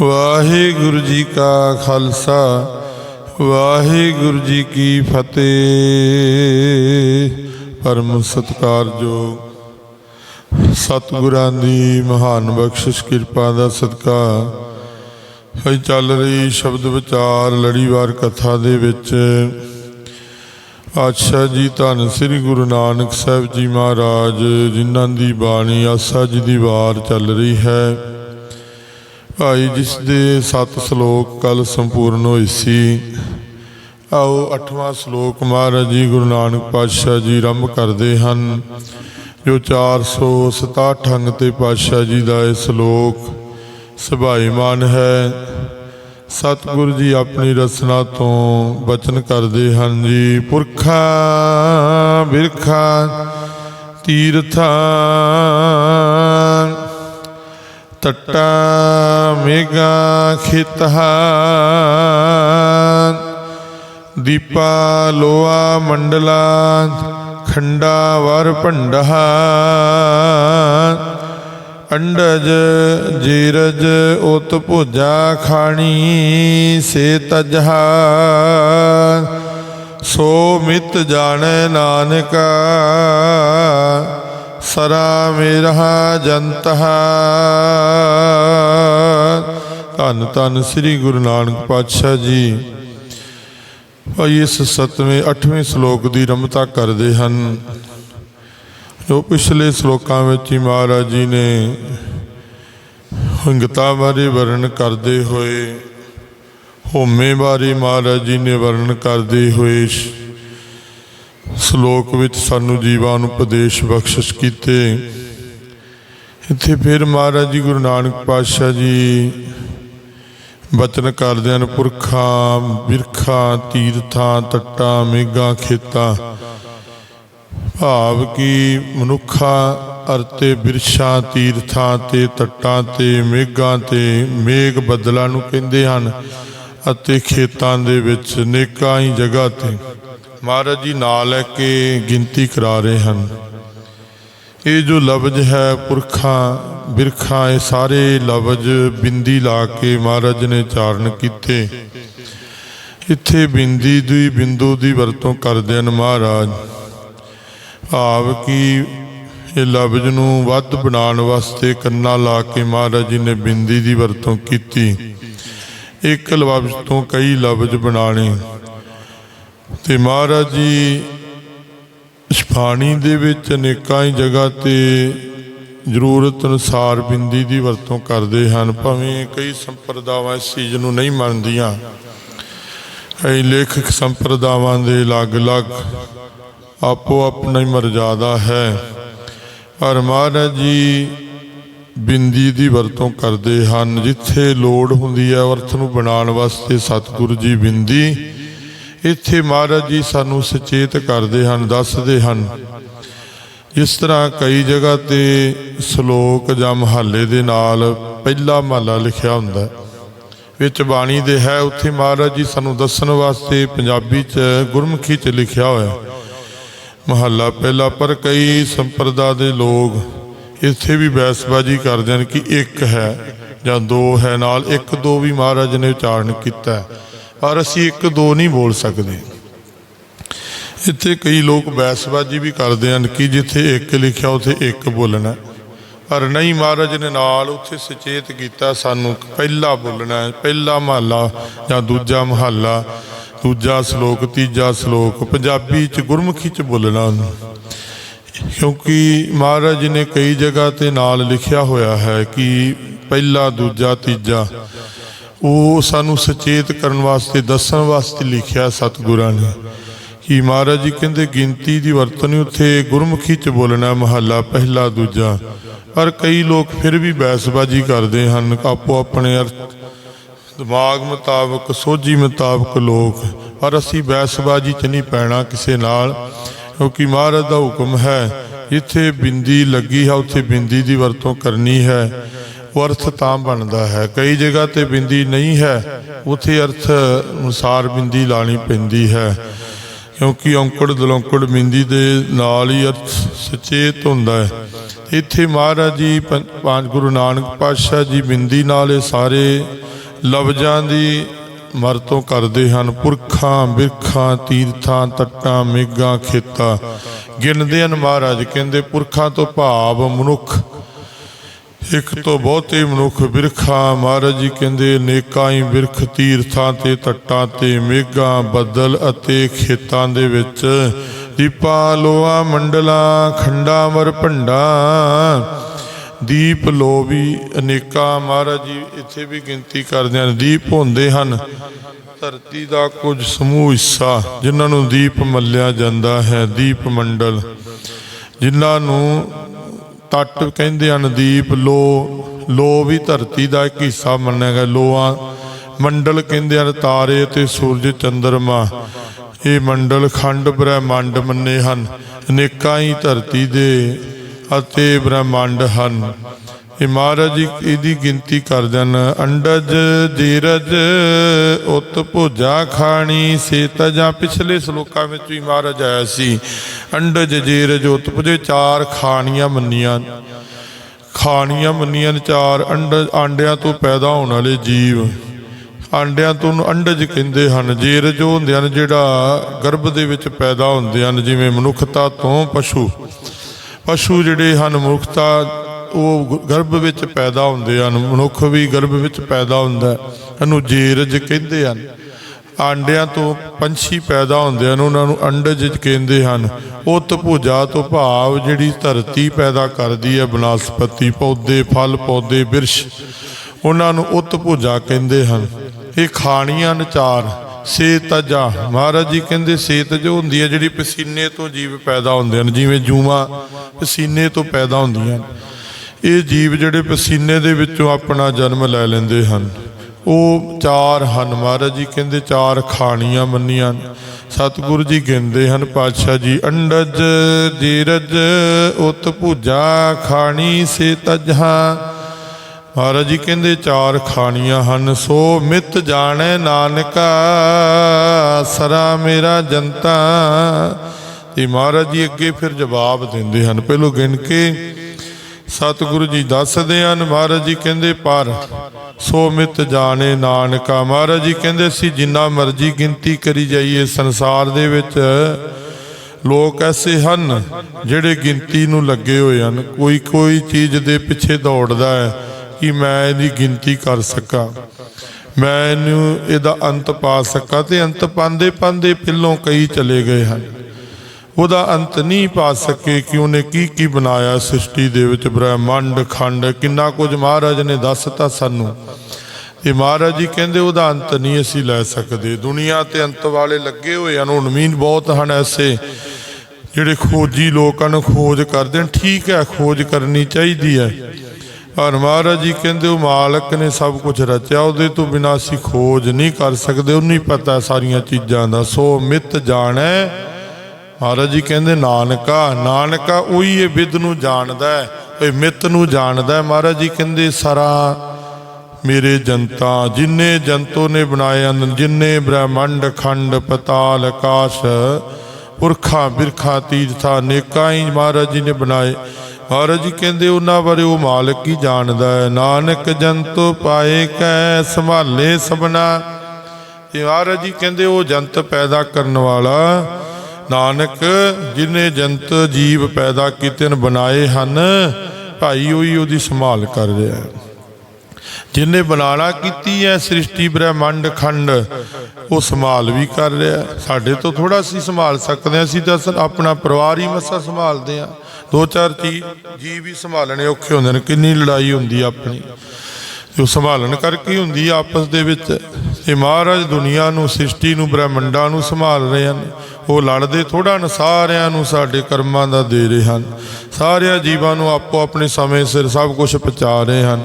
ਵਾਹਿਗੁਰੂ ਜੀ ਕਾ ਖਾਲਸਾ, ਵਾਹਿਗੁਰੂ ਜੀ ਕੀ ਫਤਿਹ। ਪਰਮ ਸਤਿਕਾਰਯੋਗ ਸਤਿਗੁਰਾਂ ਦੀ ਮਹਾਨ ਬਖਸ਼ਿਸ਼, ਕਿਰਪਾ ਦਾ ਸਦਕਾ। ਹੋਈ ਚੱਲ ਰਹੀ ਸ਼ਬਦ ਵਿਚਾਰ, ਲੜੀਵਾਰ ਕਥਾ ਦੇ ਵਿੱਚ। ਆਸ਼ਾ ਜੀ, ਧੰਨ ਸ੍ਰੀ ਗੁਰੂ ਨਾਨਕ ਸਾਹਿਬ ਜੀ ਮਹਾਰਾਜ, ਜਿਨ੍ਹਾਂ ਦੀ ਬਾਣੀ ਆਸਾ ਜੀ ਦੀ ਵਾਰ ਚੱਲ ਰਹੀ ਹੈ। ਭਾਈ, ਜਿਸ ਦੇ ਸੱਤ ਸ਼ਲੋਕ ਕੱਲ ਸੰਪੂਰਨ ਹੋਏ ਸੀ। ਆਓ ਅਠਵਾਂ ਸ਼ਲੋਕ ਮਹਾਰਾਜ ਜੀ ਗੁਰੂ ਨਾਨਕ ਪਾਤਸ਼ਾਹ ਜੀ ਆਰੰਭ ਕਰਦੇ ਹਨ। ਜੋ 467 ਅੰਗ ਤੇ ਪਾਤਸ਼ਾਹ ਜੀ ਦਾ ਇਹ ਸ਼ਲੋਕ, ਸੁਭਾਈਮਾਨ ਹੈ। ਸਤਿਗੁਰੂ ਜੀ ਆਪਣੀ ਰਸਨਾ ਤੋਂ ਬਚਨ ਕਰਦੇ ਹਨ ਜੀ। ਪੁਰਖਾ, ਬਿਰਖਾਂ, ਤੀਰਥਾਂ ਤਟਾ ਮੇਗਾ ਖਿਤਹਾ ਦੀਪਾ ਲੋਆ ਮੰਡਲਾ, ਖੰਡਾ ਵਰ ਭੰਡਾ ਅੰਡਜ ਜੀਰਜ ਉਤ ਭੁਜਾ ਖਾਣੀ ਸੇ ਤਜਹਾ ਸੋ ਮਿਤ ਜਾਣੈ ਨਾਨਕਾ। ਸਰਾ ਮੇਰਾ ਜੰਤਹਾ। ਧੰਨ ਧੰਨ ਸ੍ਰੀ ਗੁਰੂ ਨਾਨਕ ਪਾਤਸ਼ਾਹ ਜੀ। ਭਾਈ ਇਸ ਸਤਵੇਂ 8ਵੇਂ ਸ਼ਲੋਕ ਦੀ ਰਮਤਾ ਕਰਦੇ ਹਨ। ਜੋ ਪਿਛਲੇ ਸ਼ਲੋਕਾਂ ਵਿੱਚ ਹੀ ਮਹਾਰਾਜ ਜੀ ਨੇ ਹੰਗਤਾ ਬਾਰੇ ਵਰਣਨ ਕਰਦੇ ਹੋਏ, ਹੋਮੇ ਬਾਰੇ ਮਹਾਰਾਜ ਜੀ ਨੇ ਵਰਣਨ ਕਰਦੇ ਹੋਏ ਸ਼ਲੋਕ ਵਿੱਚ ਸਾਨੂੰ ਜੀਵਾਂ ਨੂੰ ਉਪਦੇਸ਼ ਬਖਸ਼ਿਸ਼ ਕੀਤੇ। ਇੱਥੇ ਫਿਰ ਮਹਾਰਾਜ ਜੀ ਗੁਰੂ ਨਾਨਕ ਪਾਤਸ਼ਾਹ ਜੀ ਬਚਨ ਕਰਦੇ ਹਨ, ਪੁਰਖਾਂ, ਬਿਰਖਾਂ, ਤੀਰਥਾਂ, ਤੱਟਾਂ ਮੇਗਾ ਖੇਤਾਂ। ਭਾਵ ਕਿ ਮਨੁੱਖਾਂ ਅਰਤੇ ਬਿਰਸ਼ਾਂ ਤੀਰਥਾਂ ਤੇ, ਤੱਟਾਂ ਤੇ, ਮੇਘਾਂ ਤੇ ਮੇਘ ਬੱਦਲਾਂ ਨੂੰ ਕਹਿੰਦੇ ਹਨ ਅਤੇ ਖੇਤਾਂ ਦੇ ਵਿੱਚ ਨੇਕਾਂ ਹੀ ਜਗ੍ਹਾ ਤੇ ਮਹਾਰਾਜ ਜੀ ਨਾਲ ਲੈ ਕੇ ਗਿਣਤੀ ਕਰਾ ਰਹੇ ਹਨ। ਇਹ ਜੋ ਲਫ਼ਜ਼ ਹੈ, ਪੁਰਖਾਂ, ਬਿਰਖਾਂ, ਇਹ ਸਾਰੇ ਲਫ਼ਜ਼ ਬਿੰਦੀ ਲਾ ਕੇ ਮਹਾਰਾਜ ਨੇ ਚਾਰਨ ਕੀਤੇ। ਇੱਥੇ ਬਿੰਦੀ ਦੀ, ਬਿੰਦੂ ਦੀ ਵਰਤੋਂ ਕਰਦੇ ਹਨ ਮਹਾਰਾਜ। ਭਾਵ ਕਿ ਇਹ ਲਫ਼ਜ਼ ਨੂੰ ਵੱਧ ਬਣਾਉਣ ਵਾਸਤੇ ਕੰਨਾ ਲਾ ਕੇ ਮਹਾਰਾਜ ਜੀ ਨੇ ਬਿੰਦੀ ਦੀ ਵਰਤੋਂ ਕੀਤੀ। ਇੱਕ ਲਫ਼ਜ਼ ਤੋਂ ਕਈ ਲਫ਼ਜ਼ ਬਣਾਣੇ ਤੇ ਮਹਾਰਾਜ ਜੀ ਇਸ ਬਾਣੀ ਦੇ ਵਿੱਚ ਅਨੇਕਾਂ ਹੀ ਜਗ੍ਹਾ ਤੇ ਜ਼ਰੂਰਤ ਅਨੁਸਾਰ ਬਿੰਦੀ ਦੀ ਵਰਤੋਂ ਕਰਦੇ ਹਨ, ਭਾਵੇਂ ਕਈ ਸੰਪਰਦਾਵਾਂ ਇਸ ਚੀਜ਼ ਨੂੰ ਨਹੀਂ ਮੰਨਦੀਆਂ। ਕਈ ਲੇਖਕ ਸੰਪਰਦਾਵਾਂ ਦੇ ਅਲੱਗ-ਅਲੱਗ ਆਪੋ ਆਪਣਾ ਹੀ ਮਰਜ਼ਾਦਾ ਹੈ। ਪਰ ਮਹਾਰਾਜ ਜੀ, ਬਿੰਦੀ ਦੀ ਵਰਤੋਂ ਕਰਦੇ ਹਨ। ਜਿੱਥੇ ਲੋੜ ਹੁੰਦੀ ਹੈ ਅਰਥ ਨੂੰ ਬਣਾਉਣ ਵਾਸਤੇ ਸਤਿਗੁਰੂ ਜੀ ਬਿੰਦੀ ਇੱਥੇ ਮਹਾਰਾਜ ਜੀ ਸਾਨੂੰ ਸੁਚੇਤ ਕਰਦੇ ਹਨ, ਦੱਸਦੇ ਹਨ। ਇਸ ਤਰ੍ਹਾਂ ਕਈ ਜਗ੍ਹਾ ਤੇ ਸ਼ਲੋਕ ਜਾਂ ਮਹੱਲੇ ਦੇ ਨਾਲ ਪਹਿਲਾ ਮਹੱਲਾ ਲਿਖਿਆ ਹੁੰਦਾ ਵਿੱਚ ਬਾਣੀ ਦੇ ਹੈ, ਉੱਥੇ ਮਹਾਰਾਜ ਜੀ ਸਾਨੂੰ ਦੱਸਣ ਵਾਸਤੇ ਪੰਜਾਬੀ ਚ ਗੁਰਮੁਖੀ ਚ ਲਿਖਿਆ ਹੋਇਆ ਹੈ। ਮਹੱਲਾ ਪਹਿਲਾ, ਪਰ ਕਈ ਸੰਪਰਦਾ ਦੇ ਲੋਕ ਇੱਥੇ ਵੀ ਬਹਿਸਬਾਜੀ ਕਰਦੇ ਹਨ ਕਿ ਇੱਕ ਹੈ ਜਾਂ ਦੋ ਹੈ, ਨਾਲ ਇੱਕ ਦੋ ਵੀ ਮਹਾਰਾਜ ਨੇ ਉਚਾਰਨ ਕੀਤਾ ਹੈ। ਪਰ ਅਸੀਂ ਇੱਕ ਦੋ ਨਹੀਂ ਬੋਲ ਸਕਦੇ। ਇੱਥੇ ਕਈ ਲੋਕ ਬਹਿਸਬਾਜੀ ਵੀ ਕਰਦੇ ਹਨ ਕਿ ਜਿੱਥੇ ਇੱਕ ਲਿਖਿਆ ਉੱਥੇ ਇੱਕ ਬੋਲਣਾ। ਪਰ ਨਹੀਂ ਮਹਾਰਾਜ ਨੇ ਨਾਲ ਉੱਥੇ ਸੁਚੇਤ ਕੀਤਾ, ਸਾਨੂੰ ਪਹਿਲਾ ਬੋਲਣਾ ਹੈ ਪਹਿਲਾ ਮਹੱਲਾ ਜਾਂ ਦੂਜਾ ਮਹੱਲਾ, ਦੂਜਾ ਸ਼ਲੋਕ, ਤੀਜਾ ਸ਼ਲੋਕ, ਪੰਜਾਬੀ ਚ ਗੁਰਮੁਖੀ ਚ ਬੋਲਣਾ ਉਹਨੂੰ। ਕਿਉਂਕਿ ਮਹਾਰਾਜ ਨੇ ਕਈ ਜਗ੍ਹਾ ਤੇ ਨਾਲ ਲਿਖਿਆ ਹੋਇਆ ਹੈ ਕਿ ਪਹਿਲਾ, ਦੂਜਾ, ਤੀਜਾ। ਉਹ ਸਾਨੂੰ ਸੁਚੇਤ ਕਰਨ ਵਾਸਤੇ, ਦੱਸਣ ਵਾਸਤੇ ਲਿਖਿਆ ਸਤਿਗੁਰਾਂ ਨੇ। ਕਿ ਮਹਾਰਾਜ ਜੀ ਕਹਿੰਦੇ, ਗਿਣਤੀ ਦੀ ਵਰਤੋਂ ਨਹੀਂ, ਉੱਥੇ ਗੁਰਮੁਖੀ ਚ ਬੋਲਣਾ ਮਹੱਲਾ ਪਹਿਲਾ ਦੂਜਾ। ਪਰ ਕਈ ਲੋਕ ਫਿਰ ਵੀ ਬਹਿਸਬਾਜ਼ੀ ਕਰਦੇ ਹਨ, ਆਪੋ ਆਪਣੇ ਅਰਥ ਦਿਮਾਗ ਮੁਤਾਬਕ, ਸੋਝੀ ਮੁਤਾਬਕ ਲੋਕ। ਪਰ ਅਸੀਂ ਬਹਿਸਬਾਜ਼ੀ ਚ ਨਹੀਂ ਪੈਣਾ ਕਿਸੇ ਨਾਲ, ਕਿਉਂਕਿ ਮਹਾਰਾਜ ਦਾ ਹੁਕਮ ਹੈ, ਜਿੱਥੇ ਬਿੰਦੀ ਲੱਗੀ ਹੈ, ਉੱਥੇ ਬਿੰਦੀ ਦੀ ਵਰਤੋਂ ਕਰਨੀ ਹੈ। ਅਰਥ ਤਾਂ ਬਣਦਾ ਹੈ। ਕਈ ਜਗ੍ਹਾ ਤੇ ਬਿੰਦੀ ਨਹੀਂ ਹੈ। ਉੱਥੇ ਅਰਥ ਅਨੁਸਾਰ ਬਿੰਦੀ ਲਾਣੀ ਪੈਂਦੀ ਹੈ। ਕਿਉਂਕਿ ਔਂਕੜ ਦਲੌਂਕੜ ਬਿੰਦੀ ਦੇ ਨਾਲ ਹੀ ਅਰਥ ਸੁਚੇਤ ਹੁੰਦਾ ਹੈ। ਇੱਥੇ ਮਹਾਰਾਜ ਜੀ, ਪੰ- ਪੰਜ ਗੁਰੂ ਨਾਨਕ ਪਾਤਸ਼ਾਹ ਜੀ ਬਿੰਦੀ ਨਾਲ ਇਹ ਸਾਰੇ ਲਫ਼ਜ਼ਾਂ ਦੀ ਵਰਤੋਂ ਕਰਦੇ ਹਨ। ਪੁਰਖਾਂ, ਬਿਰਖਾਂ, ਤੀਰਥਾਂ, ਤੱਟਾਂ, ਮੇਘਾਂ, ਖੇਤਾਂ ਗਿਣਦੇ ਹਨ ਮਹਾਰਾਜ। ਕਹਿੰਦੇ ਪੁਰਖਾਂ ਤੋਂ ਭਾਵ ਮਨੁੱਖ ਇੱਕ ਤੋਂ ਬਹੁਤੇ ਮਨੁੱਖ ਬਿਰਖਾਂ, ਮਹਾਰਾਜ ਜੀ ਕਹਿੰਦੇ, ਨੇਕਾਂ ਹੀ ਬਿਰਖ ਤੀਰਥਾਂ ਤੇ ਤੱਟਾਂ ਤੇ ਮੇਘਾਂ ਬੱਦਲ ਅਤੇ ਖੇਤਾਂ ਦੇ ਵਿੱਚ ਦੀਪਾਂ ਲੋਆ ਮੰਡਲਾਂ ਖੰਡਾ ਮਰ ਭੰਡਾ, ਦੀਪ ਲੋ ਵੀ ਅਨੇਕਾਂ, ਮਹਾਰਾਜ ਜੀ ਇੱਥੇ ਵੀ ਗਿਣਤੀ ਕਰਦੇ ਹਨ, ਦੀਪ ਹੁੰਦੇ ਹਨ। ਧਰਤੀ ਦਾ ਕੁਝ ਸਮੂਹ ਹਿੱਸਾ, ਜਿਨ੍ਹਾਂ ਨੂੰ ਦੀਪ ਮੱਲਿਆ ਜਾਂਦਾ ਹੈ, ਦੀਪ ਮੰਡਲ, ਜਿਨ੍ਹਾਂ ਨੂੰ ਤੱਟ ਕਹਿੰਦੇ ਹਨ, ਦੀਪ, ਲੋ ਲੋ ਵੀ ਧਰਤੀ ਦਾ ਇੱਕ ਹਿੱਸਾ ਮੰਨਿਆ ਗਿਆ। ਲੋਆ ਮੰਡਲ ਕਹਿੰਦੇ ਹਨ, ਤਾਰੇ ਤੇ ਸੂਰਜ ਚੰਦਰਮਾ। ਇਹ ਮੰਡਲ ਖੰਡ ਬ੍ਰਹਿਮੰਡ ਮੰਨੇ ਹਨ ਅਨੇਕਾਂ ਹੀ ਧਰਤੀ ਦੇ ਅਤੇ ਬ੍ਰਹਿਮੰਡ ਹਨ। ਇਹ ਮਹਾਰਾਜ ਇਹਦੀ ਗਿਣਤੀ ਕਰਦੇ ਹਨ ਅੰਡਜ ਜੀਰਜ, ਉਤ ਭੁਜਾ ਖਾਣੀ ਸੇ ਜਾਂ ਪਿਛਲੇ ਸ਼ਲੋਕਾਂ ਵਿੱਚ ਵੀ ਮਹਾਰਾਜ ਆਇਆ ਸੀ। ਅੰਡਜ ਜੀਰਜ, ਉਤ ਭੁਜੇ, ਚਾਰ ਖਾਣੀਆਂ ਮੰਨੀਆਂ। ਖਾਣੀਆਂ ਮੰਨੀਆਂ ਨੇ ਚਾਰ, ਅੰਡ, ਆਂਡਿਆਂ ਤੋਂ ਪੈਦਾ ਹੋਣ ਵਾਲੇ ਜੀਵ। ਆਂਡਿਆਂ ਤੋਂ ਅੰਡਜ ਕਹਿੰਦੇ ਹਨ। ਜੀਰਜ ਉਹ ਹੁੰਦੇ ਹਨ ਜਿਹੜਾ ਗਰਭ ਦੇ ਵਿੱਚ ਪੈਦਾ ਹੁੰਦੇ ਹਨ, ਜਿਵੇਂ ਮਨੁੱਖਤਾ ਤੋਂ ਪਸ਼ੂ। ਪਸ਼ੂ ਜਿਹੜੇ ਹਨ, ਮਨੁੱਖਤਾ ਉਹ ਗਰਭ ਵਿੱਚ ਪੈਦਾ ਹੁੰਦੇ ਹਨ, ਮਨੁੱਖ ਵੀ ਗਰਭ ਵਿੱਚ ਪੈਦਾ ਹੁੰਦਾ ਇਹਨੂੰ ਜੀਰਜ ਕਹਿੰਦੇ ਹਨ। ਆਂਡਿਆਂ ਤੋਂ ਪੰਛੀ ਪੈਦਾ ਹੁੰਦੇ ਹਨ, ਉਹਨਾਂ ਨੂੰ ਅੰਡਜ ਕਹਿੰਦੇ ਹਨ। ਉਤ ਭੁਜਾ ਤੋਂ ਭਾਵ ਜਿਹੜੀ ਧਰਤੀ ਪੈਦਾ ਕਰਦੀ ਹੈ, ਬਨਸਪਤੀ, ਪੌਦੇ, ਫਲ, ਪੌਦੇ, ਬਿਰਸ਼, ਉਹਨਾਂ ਨੂੰ ਉਤ ਭੁਜਾ ਕਹਿੰਦੇ ਹਨ। ਇਹ ਖਾਣੀਆਂ ਨਚਾਰ, ਸੇਤਜਾ, ਮਹਾਰਾਜ ਜੀ ਕਹਿੰਦੇ ਸੇਤ ਜੋ ਹੁੰਦੀ ਹੈ ਜਿਹੜੀ ਪਸੀਨੇ ਤੋਂ ਜੀਵ ਪੈਦਾ ਹੁੰਦੇ ਹਨ, ਜਿਵੇਂ ਜੂਆਂ ਪਸੀਨੇ ਤੋਂ ਪੈਦਾ ਹੁੰਦੀਆਂ ਹਨ। ਇਹ ਜੀਵ ਜਿਹੜੇ ਪਸੀਨੇ ਦੇ ਵਿੱਚੋਂ ਆਪਣਾ ਜਨਮ ਲੈ ਲੈਂਦੇ ਹਨ। ਉਹ ਚਾਰ ਹਨ। ਮਹਾਰਾਜ ਜੀ ਕਹਿੰਦੇ ਚਾਰ ਖਾਣੀਆਂ ਮੰਨੀਆਂ ਹਨ। ਸਤਿਗੁਰੂ ਜੀ ਗਿਣਦੇ ਹਨ, ਪਾਤਸ਼ਾਹ ਜੀ, ਅੰਡਜ ਜੀਰਜ ਉਤ ਭੁਜਾ ਖਾਣੀ ਸੇ ਤਜਹਾ ਮਹਾਰਾਜ ਜੀ ਕਹਿੰਦੇ ਚਾਰ ਖਾਣੀਆਂ ਹਨ। ਸੋ ਮਿਤ ਜਾਣੈ ਨਾਨਕਾ, ਸਰਾ ਮੇਰਾ ਜਨਤਾ। ਤੇ ਮਹਾਰਾਜ ਜੀ ਅੱਗੇ ਫਿਰ ਜਵਾਬ ਦਿੰਦੇ ਹਨ। ਪਹਿਲੋਂ ਗਿਣ ਕੇ ਸਤਿਗੁਰੂ ਜੀ ਦੱਸਦੇ ਹਨ, ਮਹਾਰਾਜ ਜੀ ਕਹਿੰਦੇ ਪਰ, ਸੋ ਮਿਤ ਜਾਣੇ ਨਾਨਕਾ। ਮਹਾਰਾਜ ਜੀ ਕਹਿੰਦੇ ਸੀ ਜਿੰਨਾ ਮਰਜ਼ੀ ਗਿਣਤੀ ਕਰੀ ਜਾਈਏ ਸੰਸਾਰ ਦੇ ਵਿੱਚ, ਲੋਕ ਐਸੇ ਹਨ ਜਿਹੜੇ ਗਿਣਤੀ ਨੂੰ ਲੱਗੇ ਹੋਏ ਹਨ, ਕੋਈ ਕੋਈ ਚੀਜ਼ ਦੇ ਪਿੱਛੇ ਦੌੜਦਾ ਹੈ ਕਿ ਮੈਂ ਇਹਦੀ ਗਿਣਤੀ ਕਰ ਸਕਾਂ। ਮੈਂ ਇਹਨੂੰ, ਇਹਦਾ ਅੰਤ ਪਾ ਸਕਾਂ ਤੇ ਅੰਤ ਪਾਉਂਦੇ ਪਾਉਂਦੇ ਪਿੱਲੋਂ ਕਈ ਚਲੇ ਗਏ ਹਨ। ਉਹਦਾ ਅੰਤ ਨਹੀਂ ਪਾ ਸਕੇ ਕਿ ਉਹਨੇ ਕੀ ਕੀ ਬਣਾਇਆ ਸ੍ਰਿਸ਼ਟੀ ਦੇ ਵਿੱਚ ਬ੍ਰਹਿਮੰਡ, ਖੰਡ, ਕਿੰਨਾ ਕੁਝ ਮਹਾਰਾਜ ਨੇ ਦੱਸਤਾ ਸਾਨੂੰ। ਤੇ ਮਹਾਰਾਜ ਜੀ ਕਹਿੰਦੇ ਉਹਦਾ ਅੰਤ ਨਹੀਂ ਅਸੀਂ ਲੈ ਸਕਦੇ। ਦੁਨੀਆ ਤੇ ਅੰਤ ਵਾਲੇ ਲੱਗੇ ਹੋਏ ਹਨ ਹੁਣ ਵੀ ਬਹੁਤ ਹਨ ਐਸੇ, ਜਿਹੜੇ ਖੋਜੀ ਲੋਕਾਂ ਨੂੰ ਖੋਜ ਕਰਦੇ ਨੇ ਠੀਕ ਹੈ, ਖੋਜ ਕਰਨੀ ਚਾਹੀਦੀ ਹੈ। ਪਰ ਮਹਾਰਾਜ ਜੀ ਕਹਿੰਦੇ ਉਹ ਮਾਲਕ ਨੇ ਸਭ ਕੁਝ ਰਚਿਆ, ਉਹਦੇ ਤੋਂ ਬਿਨਾਂ ਅਸੀਂ ਖੋਜ ਨਹੀਂ ਕਰ ਸਕਦੇ। ਉਹਨੂੰ ਹੀ ਪਤਾ ਸਾਰੀਆਂ ਚੀਜ਼ਾਂ ਦਾ, ਸੋ ਮਿਤ ਜਾਣੈ ਮਹਾਰਾਜ ਜੀ ਕਹਿੰਦੇ, ਨਾਨਕਾ ਨਾਨਕਾ ਉਹੀ ਇਹ ਵਿਦ ਨੂੰ ਜਾਣਦਾ ਹੈ ਇਹ ਮਿੱਤ ਨੂੰ ਜਾਣਦਾ ਹੈ। ਮਹਾਰਾਜ ਜੀ ਕਹਿੰਦੇ, ਸਾਰਾ ਮੇਰੇ ਜਨਤਾ ਜਿਨਨੇ ਜੰਤੋ ਨੇ ਬਣਾਏ ਹਨ ਜਿਨਨੇ ਬ੍ਰਹਮੰਡ, ਖੰਡ, ਪਤਾਲ, ਆਕਾਸ਼, ਪੁਰਖਾਂ, ਬਿਰਖਾ, ਤੀਰਥਾ, ਨੇਕਾਂ ਹੀ ਮਹਾਰਾਜ ਜੀ ਨੇ ਬਣਾਏ। ਮਹਾਰਾਜ ਜੀ ਕਹਿੰਦੇ, ਉਹਨਾਂ ਬਾਰੇ ਉਹ ਮਾਲਕ ਹੀ ਜਾਣਦਾ ਹੈ। ਨਾਨਕ ਜੰਤੋ ਪਾਏ ਕੈ, ਸੰਭਾਲੇ ਸਭਨਾ। ਤੇ ਮਹਾਰਾਜ ਜੀ ਕਹਿੰਦੇ, ਉਹ ਜੰਤ ਪੈਦਾ ਕਰਨ ਵਾਲਾ ਨਾਨਕ, ਜਿਨੇ ਜੰਤ ਜੀਵ ਪੈਦਾ ਕੀਤੇ ਨੇ ਬਣਾਏ ਹਨ, ਭਾਈ ਉਹੀ ਉਹਦੀ ਸੰਭਾਲ ਕਰ ਰਿਹਾ ਹੈ। ਜਿਨੇ ਬਣਾਣਾ ਕੀਤੀ ਹੈ, ਸ੍ਰਿਸ਼ਟੀ ਬ੍ਰਹਿਮੰਡ ਖੰਡ, ਉਹ ਸੰਭਾਲ ਵੀ ਕਰ ਰਿਹਾ ਸਾਡੇ ਤੋਂ ਥੋੜਾ ਅਸੀਂ ਸੰਭਾਲ ਸਕਦੇ ਹਾਂ, ਅਸੀਂ ਤਾਂ ਆਪਣਾ ਪਰਿਵਾਰ ਹੀ ਮਸਾ ਸੰਭਾਲਦੇ ਆ ਦੋ ਚਾਰ ਚੀਜ਼ ਜੀ ਵੀ ਸੰਭਾਲਣੇ ਔਖੇ ਹੁੰਦੇ ਨੇ, ਕਿੰਨੀ ਲੜਾਈ ਹੁੰਦੀ ਆਪਣੀ। ਤੇ ਉਹ ਸੰਭਾਲਣ ਕਰਕੇ ਹੁੰਦੀ ਆਪਸ ਦੇ ਵਿੱਚ। ਇਹ ਮਹਾਰਾਜ ਦੁਨੀਆ ਨੂੰ, ਸ੍ਰਿਸ਼ਟੀ ਨੂੰ, ਬ੍ਰਹਿਮੰਡਾਂ ਨੂੰ ਸੰਭਾਲ ਰਹੇ ਹਨ। ਉਹ ਲੜਦੇ ਥੋੜਾ ਨ ਸਾਰਿਆਂ ਨੂੰ ਸਾਡੇ ਕਰਮਾਂ ਦਾ ਦੇ ਰਹੇ ਹਨ। ਸਾਰਿਆਂ ਜੀਵਾਂ ਨੂੰ ਆਪੋ ਆਪਣੇ ਸਮੇਂ ਸਿਰ ਸਭ ਕੁਝ ਪਹੁੰਚਾ ਰਹੇ ਹਨ।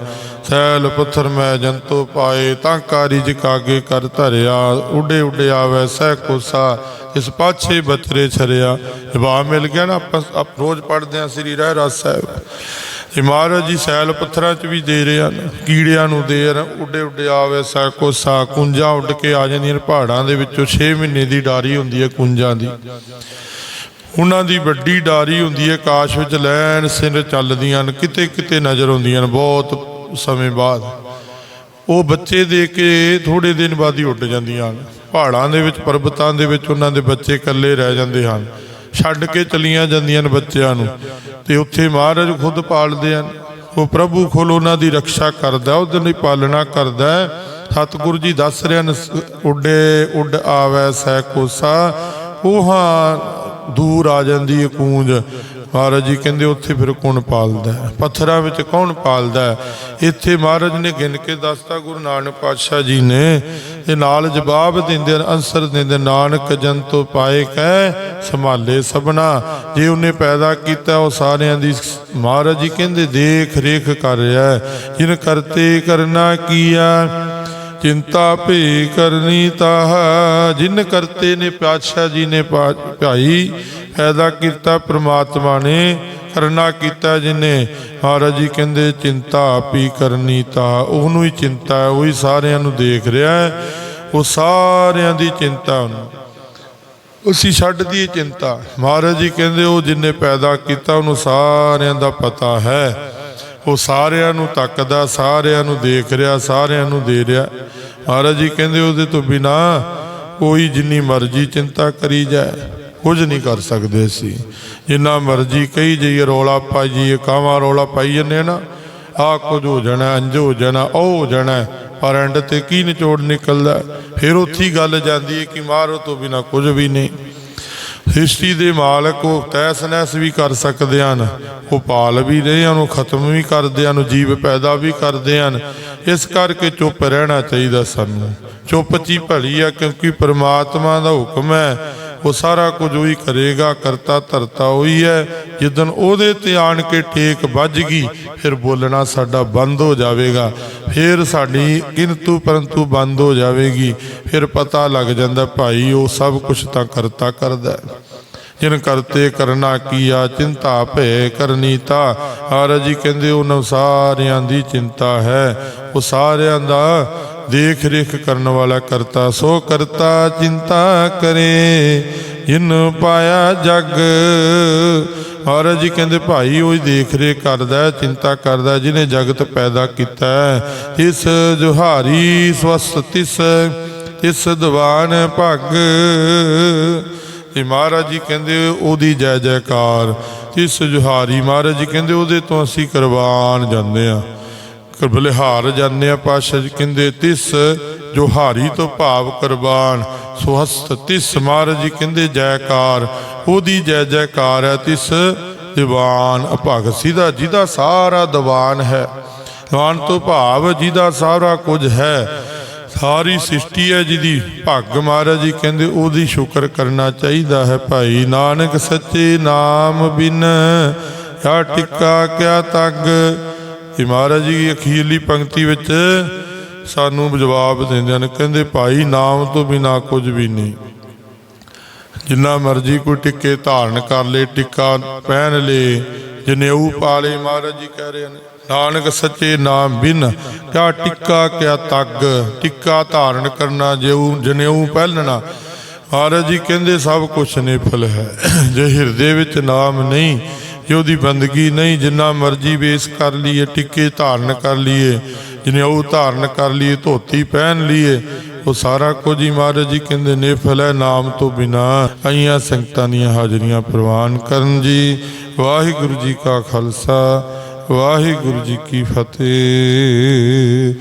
ਸੈਲ, ਪੱਥਰ ਮੈਂ ਜੰਤੋ ਪਾਏ, ਤਾਂ ਕਾਰੀ ਜਿਕਾਗੇ ਕਰ ਧਰਿਆ, ਉਡੇ ਉੱਡੇ ਆਵੇ, ਸਹਿ ਕੋਸਾ, ਇਸ ਪਾਛੇ ਬਚਰੇ ਛਰਿਆ। ਜਵਾਬ ਮਿਲ ਗਿਆ ਨਾ, ਆਪਾਂ ਰੋਜ਼ ਪੜ੍ਹਦੇ ਹਾਂ, ਸ੍ਰੀ ਰਹਿ ਰਸ ਸਾਹਿਬ। ਤੇ ਮਹਾਰਾਜ ਜੀ, ਸੈਲ ਪੱਥਰਾਂ 'ਚ ਵੀ ਦੇ ਰਹੇ ਹਨ। ਕੀੜਿਆਂ ਨੂੰ ਦੇ ਰਹੇ ਉੱਡੇ ਉੱਡੇ ਆਵੇ ਸੈ ਕੋਸਾ ਕੁੰਜਾਂ ਉੱਡ ਕੇ ਆ ਜਾਂਦੀਆਂ ਨੇ। ਪਹਾੜਾਂ ਦੇ ਵਿੱਚੋਂ 6 ਮਹੀਨੇ ਦੀ ਡਾਰੀ ਹੁੰਦੀ ਹੈ ਕੁੰਜਾਂ ਦੀ। ਉਹਨਾਂ ਦੀ ਵੱਡੀ ਡਾਰੀ ਹੁੰਦੀ ਹੈ ਕਾਸ਼ ਵਿੱਚ ਲੈਣ ਸਿਰ ਚੱਲਦੀਆਂ ਹਨ। ਕਿਤੇ ਕਿਤੇ ਨਜ਼ਰ ਆਉਂਦੀਆਂ ਹਨ। ਬਹੁਤ ਸਮੇਂ ਬਾਅਦ ਉਹ ਬੱਚੇ ਦੇ ਕੇ ਥੋੜੇ ਦਿਨ ਬਾਅਦ ਹੀ ਉੱਡ ਜਾਂਦੀਆਂ ਹਨ। ਪਹਾੜਾਂ ਦੇ ਵਿੱਚ, ਪਰਬਤਾਂ ਦੇ ਵਿੱਚ ਉਹਨਾਂ ਦੇ ਬੱਚੇ ਇਕੱਲੇ ਰਹਿ ਜਾਂਦੇ ਹਨ। ਛੱਡ ਕੇ ਚਲੀਆਂ ਜਾਂਦੀਆਂ ਨੇ ਬੱਚਿਆਂ ਨੂੰ। ਤੇ ਉੱਥੇ ਮਹਾਰਾਜ ਖੁਦ ਪਾਲਦੇ ਹਨ। ਉਹ ਪ੍ਰਭੂ ਖੁਦ ਉਹਨਾਂ ਦੀ ਰੱਖਿਆ ਕਰਦਾ, ਉਹਦੇ ਲਈ ਪਾਲਣਾ ਕਰਦਾ ਸਤਿਗੁਰੂ ਜੀ ਦੱਸ ਰਹੇ ਹਨ ਉੱਡੇ, ਉੱਡ ਆਵੈ ਸਹਿ ਕੋਸਾ। ਉਹ ਹਾਂ ਦੂਰ ਆ ਜਾਂਦੀ ਹੈ ਕੂੰਜ। ਮਹਾਰਾਜ ਜੀ ਕਹਿੰਦੇ ਉੱਥੇ ਫਿਰ ਕੌਣ ਪਾਲਦਾ ਹੈ? ਪੱਥਰਾਂ ਵਿੱਚ ਕੌਣ ਪਾਲਦਾ ਹੈ? ਇੱਥੇ ਮਹਾਰਾਜ ਨੇ ਗਿਣ ਕੇ ਦੱਸਤਾ, ਗੁਰੂ ਨਾਨਕ ਪਾਤਸ਼ਾਹ ਜੀ ਨੇ ਤੇ ਨਾਲ ਜਵਾਬ ਦਿੰਦੇ ਹਨ ਦਿੰਦੇ ਨਾਨਕ ਜੰਤੋ ਪਾਏ ਕਹਿ, ਸੰਭਾਲੇ ਸਭਨਾ। ਜੇ ਉਹਨੇ ਪੈਦਾ ਕੀਤਾ, ਉਹ ਸਾਰਿਆਂ ਦੀ ਮਹਾਰਾਜ ਜੀ ਕਹਿੰਦੇ, ਦੇਖ ਰੇਖ ਕਰ ਰਿਹਾ ਜਿਨ ਕਰਤੇ ਕਰਨਾ ਕੀਆ ਚਿੰਤਾ ਭੇ ਕਰਨੀ ਤਾਹ ਜਿਨ ਕਰਤੇ ਨੇ, ਪਾਤਸ਼ਾਹ ਜੀ ਨੇ ਪਾ- ਭਾਈ ਪੈਦਾ ਕੀਤਾ, ਪ੍ਰਮਾਤਮਾ ਨੇ ਕਰਨਾ ਕੀਤਾ ਜਿਨੇ, ਮਹਾਰਾਜ ਜੀ ਕਹਿੰਦੇ, ਚਿੰਤਾ ਆਪ ਹੀ ਕਰਨੀ ਤਾਂ ਉਹਨੂੰ ਹੀ ਚਿੰਤਾ ਹੈ, ਉਹੀ ਸਾਰਿਆਂ ਨੂੰ ਦੇਖ ਰਿਹਾ ਹੈ, ਉਹ ਸਾਰਿਆਂ ਦੀ ਚਿੰਤਾ ਉਹਨੂੰ। ਉਸੀ ਛੱਡਦੀ ਚਿੰਤਾ। ਮਹਾਰਾਜ ਜੀ ਕਹਿੰਦੇ, ਉਹ ਜਿਨੇ ਪੈਦਾ ਕੀਤਾ, ਉਹਨੂੰ ਸਾਰਿਆਂ ਦਾ ਪਤਾ ਹੈ। ਉਹ ਸਾਰਿਆਂ ਨੂੰ ਤੱਕਦਾ, ਸਾਰਿਆਂ ਨੂੰ ਦੇਖ ਰਿਹਾ, ਸਾਰਿਆਂ ਨੂੰ ਦੇ ਰਿਹਾ। ਮਹਾਰਾਜ ਜੀ ਕਹਿੰਦੇ, ਉਹਦੇ ਤੋਂ ਬਿਨਾ ਕੋਈ ਜਿੰਨੀ ਮਰਜ਼ੀ ਚਿੰਤਾ ਕਰੀ ਜਾਏ। ਕੁਝ ਨਹੀਂ ਕਰ ਸਕਦੇ ਸੀ ਜਿੰਨਾ ਮਰਜ਼ੀ ਕਹੀ ਜਾਈਏ, ਰੋਲਾ ਪਾਈ ਜਾਈਏ ਕਾਵਾਂ ਰੋਲਾ ਪਾਈ ਜੰਨੇ ਨਾ। ਆ ਕੁਝ ਹੋ ਜਾਣਾ ਅੰਜ ਹੋ ਜਾਣਾ, ਉਹ ਹੋ ਜਾਣਾ। ਪਰ ਐਂਡ ਤੇ ਕੀ ਨਿਚੋੜ ਨਿਕਲਦਾ? ਫਿਰ ਉੱਥੀ ਗੱਲ ਜਾਂਦੀ ਹੈ ਕਿ ਮਾਰੋ ਤੋਂ ਬਿਨਾ ਕੁਝ ਵੀ ਨਹੀਂ। ਹਿਸਟਰੀ ਦੇ ਮਾਲਕ ਉਹ ਤੈਸ ਨੈਸ ਵੀ ਕਰ ਸਕਦੇ ਹਨ। ਉਹ ਪਾਲ ਵੀ ਰਹੇ ਹਨ, ਉਹ ਖਤਮ ਵੀ ਕਰਦੇ ਹਨ, ਉਹ ਜੀਵ ਪੈਦਾ ਵੀ ਕਰਦੇ ਹਨ। ਇਸ ਕਰਕੇ ਚੁੱਪ ਰਹਿਣਾ ਚਾਹੀਦਾ ਸਾਨੂੰ। ਚੁੱਪ ਚੀ ਭਲੀ ਆ, ਕਿਉਂਕਿ ਪ੍ਰਮਾਤਮਾ ਦਾ ਹੁਕਮ ਹੈ ਉਹ ਸਾਰਾ ਕੁਝ ਉਹੀ ਕਰੇਗਾ, ਕਰਤਾ ਧਰਤਾ ਉਹੀ ਹੈ। ਜਿੱਦਨ ਉਹਦੇ ਤੇ ਆਣ ਕੇ ਟੇਕ ਵੱਜ ਗਈ, ਫਿਰ ਬੋਲਣਾ ਸਾਡਾ ਬੰਦ ਹੋ ਜਾਵੇਗਾ। ਫਿਰ ਸਾਡੀ ਕਿੰਤੂ ਪਰੰਤੂ ਬੰਦ ਹੋ ਜਾਵੇਗੀ। ਫਿਰ ਪਤਾ ਲੱਗ ਜਾਂਦਾ, ਭਾਈ ਉਹ ਸਭ ਕੁਝ ਤਾਂ ਕਰਤਾ ਕਰਦਾ ਹੈ। ਜਿਨ ਕਰਤੇ ਕਰਨਾ ਕੀਆ, ਚਿੰਤਾ ਭੈ ਕਰਨੀ ਤਾ। ਮਹਾਰਾਜ ਜੀ ਕਹਿੰਦੇ, ਉਹਨਾਂ ਸਾਰਿਆਂ ਦੀ ਚਿੰਤਾ ਹੈ। ਉਹ ਸਾਰਿਆਂ ਦਾ ਦੇਖ ਰੇਖ ਕਰਨ ਵਾਲਾ ਕਰਤਾ ਸੋ ਕਰਤਾ ਚਿੰਤਾ ਕਰੇ। ਜਿਨ ਪਾਇਆ ਜਗ ਮਹਾਰਾਜ ਜੀ ਕਹਿੰਦੇ ਭਾਈ ਉਹ ਹੀ ਦੇਖ ਰੇਖ ਕਰਦਾ ਚਿੰਤਾ ਕਰਦਾ ਹੈ, ਜਿਹਨੇ ਜਗਤ ਪੈਦਾ ਕੀਤਾ ਇਸ ਜੁਹਾਰੀ ਸਵਸ ਤਿਸ ਇਸ ਦੀਵਾਨ ਭਗ। ਤੇ ਮਹਾਰਾਜ ਜੀ ਕਹਿੰਦੇ ਉਹਦੀ ਜੈ ਜੈਕਾਰ ਇਸ ਜੁਹਾਰੀ। ਮਹਾਰਾਜ ਜੀ ਕਹਿੰਦੇ ਉਹਦੇ ਤੋਂ ਅਸੀਂ ਕੁਰਬਾਨ ਜਾਂਦੇ ਆ ਕਰ ਬਲਿਹਾਰ ਜਾਂਦੇ ਆ ਪਾਸ਼ਾ ਜੀ ਕਹਿੰਦੇ, ਤਿਸ ਜੁਹਾਰੀ ਤੋਂ ਭਾਵ ਕੁਰਬਾਨ, ਸੁਹਸਤ ਤਿਸ ਮਹਾਰਾਜ ਜੀ ਕਹਿੰਦੇ, ਜੈਕਾਰ, ਉਹਦੀ ਜੈ ਜੈਕਾਰ ਹੈ, ਤਿਸ ਦੀਵਾਨ, ਅਭਗ ਸਿਧਾ ਜਿਹਦਾ ਸਾਰਾ ਦੀਵਾਨ ਹੈ। ਦੀਵਾਨ ਤੋਂ ਭਾਵ ਜਿਹਦਾ ਸਾਰਾ ਕੁਝ ਹੈ। ਸਾਰੀ ਸ੍ਰਿਸ਼ਟੀ ਹੈ ਜਿਹਦੀ ਭੱਗ ਮਹਾਰਾਜ ਜੀ ਕਹਿੰਦੇ, ਉਹਦੀ ਸ਼ੁਕਰ ਕਰਨਾ ਚਾਹੀਦਾ ਹੈ ਭਾਈ। ਨਾਨਕ ਸੱਚੇ ਨਾਮ ਬਿਨ ਆ ਟਿੱਕਾ ਕਿਆ ਤੱਗ ਇਹ ਮਹਾਰਾਜ ਜੀ ਦੀ ਅਖੀਰਲੀ ਪੰਕਤੀ ਵਿੱਚ ਸਾਨੂੰ ਜਵਾਬ ਦਿੰਦੇ ਹਨ। ਕਹਿੰਦੇ, ਭਾਈ, ਨਾਮ ਤੋਂ ਬਿਨਾ ਕੁਝ ਵੀ ਨਹੀਂ। ਜਿੰਨਾ ਮਰਜ਼ੀ ਕੋਈ ਟਿੱਕੇ ਧਾਰਨ ਕਰ ਲੇ, ਟਿੱਕਾ ਪਹਿਨ ਲੇ ਜਨੇਊ ਪਾਲੇ ਮਹਾਰਾਜ ਜੀ ਕਹਿ ਰਹੇ ਨੇ ਨਾਨਕ ਸੱਚੇ ਨਾਮ ਬਿਨ ਕਿਆ ਟਿੱਕਾ ਕਿਆ ਤੱਗ। ਟਿੱਕਾ ਧਾਰਨ ਕਰਨਾ ਜਿਉ ਜਨੇਊ ਪਹਿਨਣਾ। ਮਹਾਰਾਜ ਜੀ ਕਹਿੰਦੇ, ਸਭ ਕੁਛ ਨਿਫਲ ਹੈ। ਜੇ ਹਿਰਦੇ ਵਿੱਚ ਨਾਮ ਨਹੀਂ ਜੇ ਉਹਦੀ ਬੰਦਗੀ ਨਹੀਂ, ਜਿੰਨਾ ਮਰਜ਼ੀ ਵੇਸ ਕਰ ਲਈਏ, ਟਿੱਕੇ ਧਾਰਨ ਕਰ ਲਈਏ ਜਨੇਊ ਧਾਰਨ ਕਰ ਲਈਏ, ਧੋਤੀ ਪਹਿਨ ਲਈਏ, ਉਹ ਸਾਰਾ ਕੁਝ ਹੀ ਮਹਾਰਾਜ ਜੀ ਕਹਿੰਦੇ ਨੇ, ਫਲੈ ਨਾਮ ਤੋਂ ਬਿਨਾ। ਆਈਆਂ ਸੰਗਤਾਂ ਦੀਆਂ ਹਾਜ਼ਰੀਆਂ ਪ੍ਰਵਾਨ ਕਰਨ ਜੀ। ਵਾਹਿਗੁਰੂ ਜੀ ਕਾ ਖਾਲਸਾ, ਵਾਹਿਗੁਰੂ ਜੀ ਕੀ ਫਤਿਹ।